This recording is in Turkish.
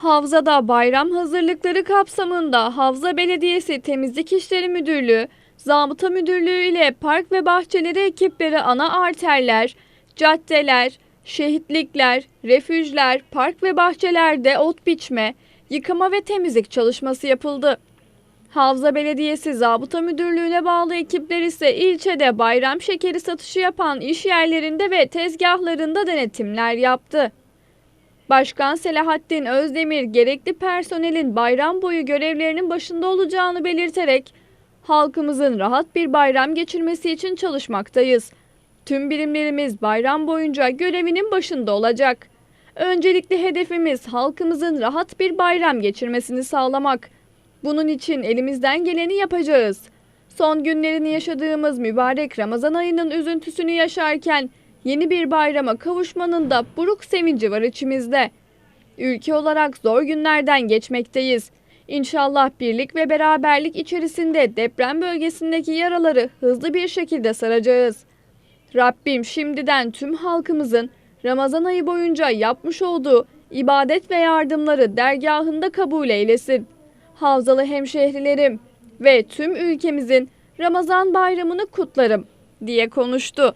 Havzada bayram hazırlıkları kapsamında Havza Belediyesi Temizlik İşleri Müdürlüğü, Zabıta Müdürlüğü ile park ve bahçeleri ekipleri ana arterler, caddeler, şehitlikler, refüjler, park ve bahçelerde ot biçme, yıkama ve temizlik çalışması yapıldı. Havza Belediyesi Zabıta Müdürlüğü'ne bağlı ekipler ise ilçede bayram şekeri satışı yapan iş yerlerinde ve tezgahlarında denetimler yaptı. Başkan Selahattin Özdemir gerekli personelin bayram boyu görevlerinin başında olacağını belirterek halkımızın rahat bir bayram geçirmesi için çalışmaktayız. Tüm birimlerimiz bayram boyunca görevinin başında olacak. Öncelikli hedefimiz halkımızın rahat bir bayram geçirmesini sağlamak. Bunun için elimizden geleni yapacağız. Son günlerini yaşadığımız mübarek Ramazan ayının üzüntüsünü yaşarken yeni bir bayrama kavuşmanın da buruk sevinci var içimizde. Ülke olarak zor günlerden geçmekteyiz. İnşallah birlik ve beraberlik içerisinde deprem bölgesindeki yaraları hızlı bir şekilde saracağız. Rabbim şimdiden tüm halkımızın Ramazan ayı boyunca yapmış olduğu ibadet ve yardımları dergahında kabul eylesin. Havzalı hemşehrilerim ve tüm ülkemizin Ramazan bayramını kutlarım diye konuştu.